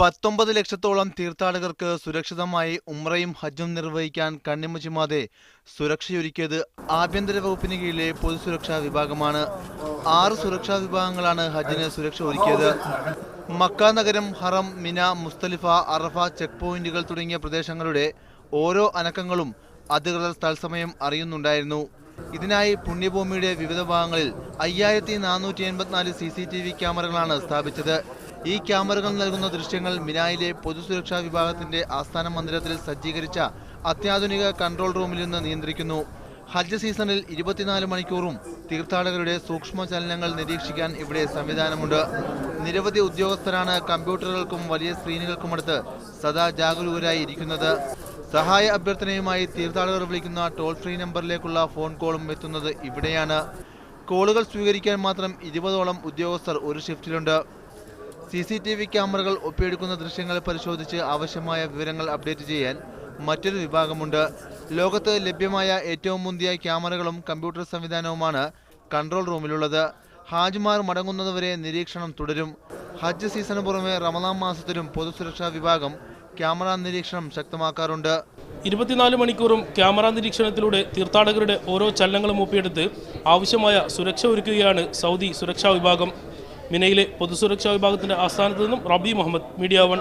പത്തൊമ്പത് ലക്ഷത്തോളം തീർത്ഥാടകർക്ക് സുരക്ഷിതമായി ഉമ്രയും ഹജ്ജും നിർവഹിക്കാൻ കണ്ണിമ ചിമ്മാതെ സുരക്ഷയൊരുക്കിയത് ആഭ്യന്തര വകുപ്പിന് കീഴിലെ പൊതുസുരക്ഷാ വിഭാഗമാണ്. ആറ് സുരക്ഷാ വിഭാഗങ്ങളാണ് ഹജ്ജിന് സുരക്ഷ ഒരുക്കിയത്. മക്ക നഗരം ഹറം മിന മുസ്തലിഫ അറഫ ചെക്ക് പോയിന്റുകൾ തുടങ്ങിയ പ്രദേശങ്ങളുടെ ഓരോ അനക്കങ്ങളും അധികൃതർ തത്സമയം അറിയുന്നുണ്ടായിരുന്നു. ഇതിനായി പുണ്യഭൂമിയുടെ വിവിധ ഭാഗങ്ങളിൽ അയ്യായിരത്തി നാനൂറ്റി എൺപത്തിനാല് സി സി ടി വി ക്യാമറകളാണ് സ്ഥാപിച്ചത്. ഈ ക്യാമറകൾ നൽകുന്ന ദൃശ്യങ്ങൾ മിനായിലെ പൊതുസുരക്ഷാ വിഭാഗത്തിന്റെ ആസ്ഥാന മന്ദിരത്തിൽ സജ്ജീകരിച്ച അത്യാധുനിക കൺട്രോൾ റൂമിൽ നിന്ന് നിയന്ത്രിക്കുന്നു. ഹജ്ജ് സീസണിൽ ഇരുപത്തിനാല് മണിക്കൂറും തീർത്ഥാടകരുടെ സൂക്ഷ്മ ചലനങ്ങൾ നിരീക്ഷിക്കാൻ ഇവിടെ സംവിധാനമുണ്ട്. നിരവധി ഉദ്യോഗസ്ഥരാണ് കമ്പ്യൂട്ടറുകൾക്കും വലിയ സ്ക്രീനുകൾക്കുമടുത്ത് സദാ ജാഗരൂകരായി ഇരിക്കുന്നത്. സഹായ അഭ്യർത്ഥനയുമായി തീർത്ഥാടകർ വിളിക്കുന്ന ടോൾ ഫ്രീ നമ്പറിലേക്കുള്ള ഫോൺ കോളും എത്തുന്നത് ഇവിടെയാണ്. കോളുകൾ സ്വീകരിക്കാൻ മാത്രം ഇരുപതോളം ഉദ്യോഗസ്ഥർ ഒരു ഷിഫ്റ്റിലുണ്ട്. സി സി ടി വി ക്യാമറകൾ ഒപ്പിയെടുക്കുന്ന ദൃശ്യങ്ങൾ പരിശോധിച്ച് ആവശ്യമായ വിവരങ്ങൾ അപ്ഡേറ്റ് ചെയ്യാൻ മറ്റൊരു വിഭാഗമുണ്ട്. ലോകത്ത് ലഭ്യമായ ഏറ്റവും മുന്തിയ ക്യാമറകളും കമ്പ്യൂട്ടർ സംവിധാനവുമാണ് കൺട്രോൾ റൂമിലുള്ളത്. ഹാജിമാർ മടങ്ങുന്നതുവരെ നിരീക്ഷണം തുടരും. ഹജ്ജ് സീസണു പുറമെ റമദാൻ മാസത്തിലും പൊതുസുരക്ഷാ വിഭാഗം ക്യാമറ നിരീക്ഷണം ശക്തമാക്കാറുണ്ട്. ഇരുപത്തിനാല് മണിക്കൂറും ക്യാമറ നിരീക്ഷണത്തിലൂടെ തീർത്ഥാടകരുടെ ഓരോ ചലനങ്ങളും ഒപ്പിയെടുത്ത് ആവശ്യമായ സുരക്ഷ ഒരുക്കുകയാണ് സൗദി സുരക്ഷാ വിഭാഗം. മിനയിലെ പൊതുസുരക്ഷാ വിഭാഗത്തിന്റെ ആസ്ഥാനത്ത് നിന്നും റബി മുഹമ്മദ് മീഡിയ വൺ